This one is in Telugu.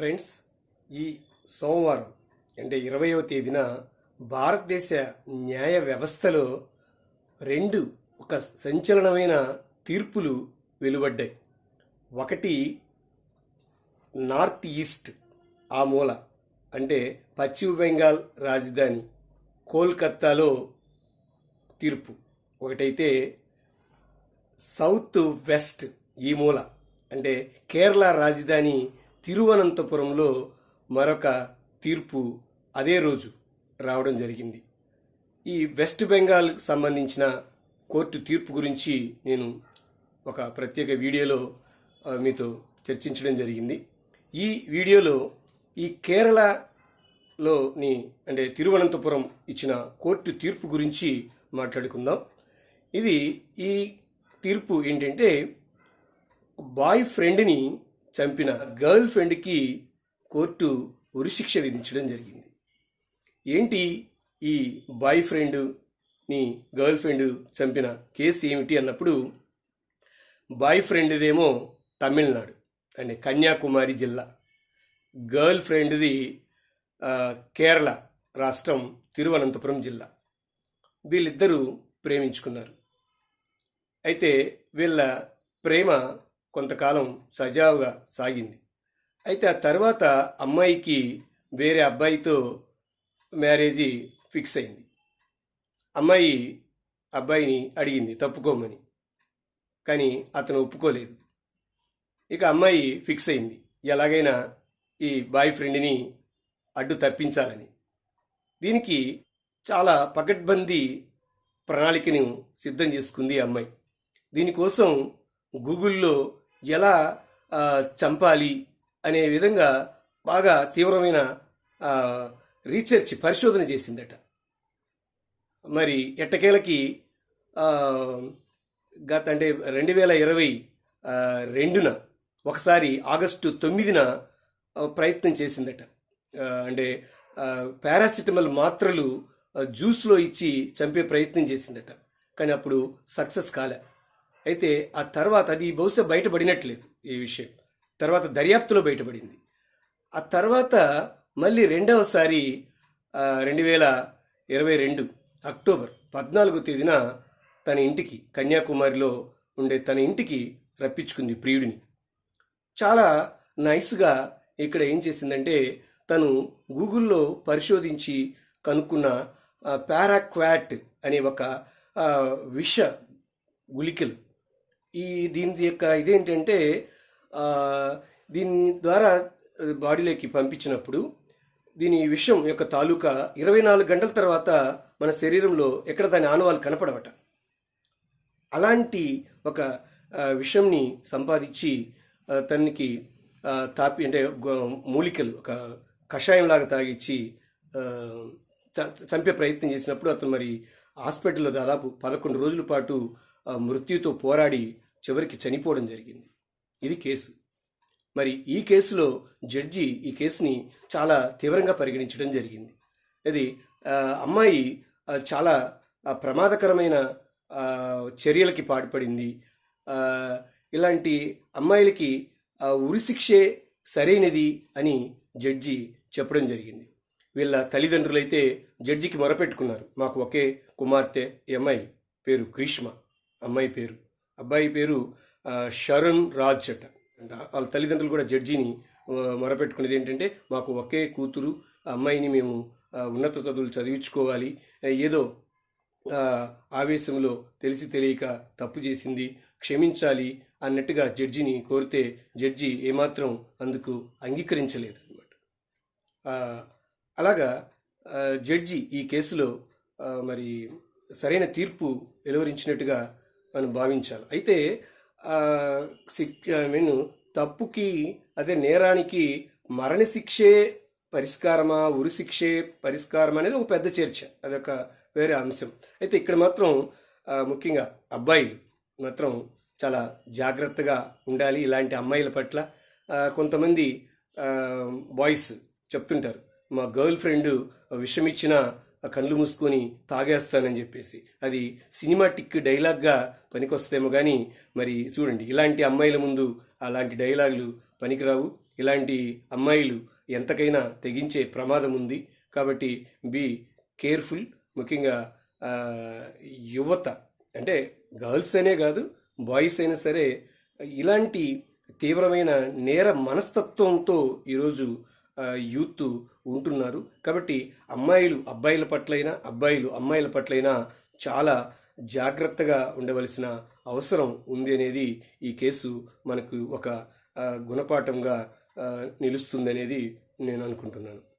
ఫ్రెండ్స్ ఈ సోమవారం అంటే ఇరవయవ తేదీన భారతదేశ న్యాయ వ్యవస్థలో రెండు ఒక సంచలనమైన తీర్పులు వెలువడ్డాయి. ఒకటి నార్త్ ఈస్ట్ ఆ మూల అంటే పశ్చిమ బెంగాల్ రాజధాని కోల్కత్తాలో తీర్పు. ఒకటైతే సౌత్ వెస్ట్ ఈ మూల అంటే కేరళ రాజధాని తిరువనంతపురంలో మరొక తీర్పు అదే రోజు రావడం జరిగింది. ఈ వెస్ట్ బెంగాల్కి సంబంధించిన కోర్టు తీర్పు గురించి నేను ఒక ప్రత్యేక వీడియోలో మీతో చర్చించడం జరిగింది. ఈ వీడియోలో ఈ కేరళలోని అంటే తిరువనంతపురం ఇచ్చిన కోర్టు తీర్పు గురించి మాట్లాడుకుందాం. ఇది ఈ తీర్పు ఏంటంటే బాయ్ ఫ్రెండ్ని చంపిన గర్ల్ ఫ్రెండ్కి కోర్టు ఉరిశిక్ష విధించడం జరిగింది. ఏంటి ఈ బాయ్ ఫ్రెండ్ని గర్ల్ ఫ్రెండ్ చంపిన కేసు ఏమిటి అన్నప్పుడు బాయ్ ఫ్రెండ్దేమో తమిళనాడు అంటే కన్యాకుమారి జిల్లా. గర్ల్ ఫ్రెండ్ది కేరళ రాష్ట్రం తిరువనంతపురం జిల్లా. వీళ్ళిద్దరూ ప్రేమించుకున్నారు. అయితే వీళ్ళ ప్రేమ కొంతకాలం సజావుగా సాగింది. అయితే ఆ తర్వాత అమ్మాయికి వేరే అబ్బాయితో మ్యారేజీ ఫిక్స్ అయింది. అమ్మాయి అబ్బాయిని అడిగింది తప్పుకోమని. కానీ అతను ఒప్పుకోలేదు. ఇక అమ్మాయి ఫిక్స్ అయింది ఎలాగైనా ఈ బాయ్ ఫ్రెండ్ని అడ్డు తప్పించాలని. దీనికి చాలా పకడ్బందీ ప్రణాళికను సిద్ధం చేసుకుంది ఈ అమ్మాయి. దీనికోసం గూగుల్లో ఎలా చంపాలి అనే విధంగా బాగా తీవ్రమైన రీసెర్చ్ పరిశోధన చేసిందట. మరి ఎట్టకేలకి గత అంటే రెండు వేల ఇరవై రెండున ఒకసారి ఆగస్టు తొమ్మిదిన ప్రయత్నం చేసిందట. అంటే పారాసిటమల్ మాత్రలు జ్యూస్లో ఇచ్చి చంపే ప్రయత్నం చేసిందట. కానీ అప్పుడు సక్సెస్ కాలే. అయితే ఆ తర్వాత అది బహుశా బయటపడినట్లేదు ఈ విషయం. తర్వాత దర్యాప్తులో బయటపడింది. ఆ తర్వాత మళ్ళీ రెండవసారి రెండు వేల ఇరవై రెండు అక్టోబర్ పద్నాలుగో తేదీన తన ఇంటికి కన్యాకుమారిలో ఉండే తన ఇంటికి రప్పించుకుంది ప్రియుడిని. చాలా నైస్గా ఇక్కడ ఏం చేసిందంటే తను గూగుల్లో పరిశోధించి కనుక్కున్న పారాక్వాట్ అనే ఒక విష గుళికలు ఈ దీని యొక్క ఇదేంటంటే దీని ద్వారా బాడీలోకి పంపించినప్పుడు దీని విషయం యొక్క తాలూకా ఇరవై నాలుగు గంటల తర్వాత మన శరీరంలో ఎక్కడ దాని ఆనవాళ్ళు కనపడవట. అలాంటి ఒక విషయంని సంపాదించి తనకి తాపి అంటే మూలికలు ఒక కషాయంలాగా తాగిచ్చి చ- చంపే ప్రయత్నం చేసినప్పుడు అతను మరి హాస్పిటల్లో దాదాపు పదకొండు రోజుల పాటు మృత్యుతో పోరాడి చివరికి చనిపోవడం జరిగింది. ఇది కేసు. మరి ఈ కేసులో జడ్జి ఈ కేసుని చాలా తీవ్రంగా పరిగణించడం జరిగింది. అది అమ్మాయి చాలా ప్రమాదకరమైన చర్యలకి పాటుపడింది. ఇలాంటి అమ్మాయిలకి ఉరిశిక్షే సరైనది అని జడ్జి చెప్పడం జరిగింది. వీళ్ళ తల్లిదండ్రులైతే జడ్జికి మొరపెట్టుకున్నారు. మాకు ఒకే కుమార్తె ఎంఐ అమ్మాయి పేరు గ్రీష్మ. అమ్మాయి పేరు. అబ్బాయి పేరు షరణ్ షరుణ్ రాజ్ అట. అంటే వాళ్ళ తల్లిదండ్రులు కూడా జడ్జిని మొరపెట్టుకునేది ఏంటంటే మాకు ఒకే కూతురు ఆ అమ్మాయిని మేము ఉన్నత చదువులు చదివించుకోవాలి. ఏదో ఆవేశంలో తెలిసి తెలియక తప్పు చేసింది క్షమించాలి అన్నట్టుగా జడ్జిని కోరితే జడ్జి ఏమాత్రం అందుకు అంగీకరించలేదు అనమాట అలాగా జడ్జి ఈ కేసులో మరి సరైన తీర్పు వెలువరించినట్టుగా మనం భావించాలి. అయితే ఆ, ఐ మీన్ తప్పుకి అదే నేరానికి మరణశిక్షే పరిష్కారమా ఉరిశిక్షే పరిష్కారం అనేది ఒక పెద్ద చర్చ. అదొక వేరే అంశం. అయితే ఇక్కడ మాత్రం ముఖ్యంగా అబ్బాయిలు మాత్రం చాలా జాగ్రత్తగా ఉండాలి ఇలాంటి అమ్మాయిల పట్ల. కొంతమంది బాయ్స్ చెప్తుంటారు. మా గర్ల్ ఫ్రెండ్ విషమిచ్చిన కళ్ళు మూసుకొని తాగేస్తానని చెప్పేసి. అది సినిమాటిక్ డైలాగ్గా పనికొస్తేమో కానీ మరి చూడండి ఇలాంటి అమ్మాయిల ముందు అలాంటి డైలాగులు పనికిరావు. ఇలాంటి అమ్మాయిలు ఎంతకైనా తెగించే ప్రమాదం ఉంది. కాబట్టి బీ కేర్ఫుల్ ముఖ్యంగా యువత. అంటే గర్ల్స్ అనే కాదు బాయ్స్ అయినా సరే ఇలాంటి తీవ్రమైన నేర మనస్తత్వంతో ఈరోజు యూత్ ఉంటున్నారు. కాబట్టి అమ్మాయిలు అబ్బాయిల పట్లైనా అబ్బాయిలు అమ్మాయిల పట్లైనా చాలా జాగ్రత్తగా ఉండవలసిన అవసరం ఉంది అనేది ఈ కేసు మనకు ఒక గుణపాఠంగా నిలుస్తుందనేది నేను అనుకుంటున్నాను.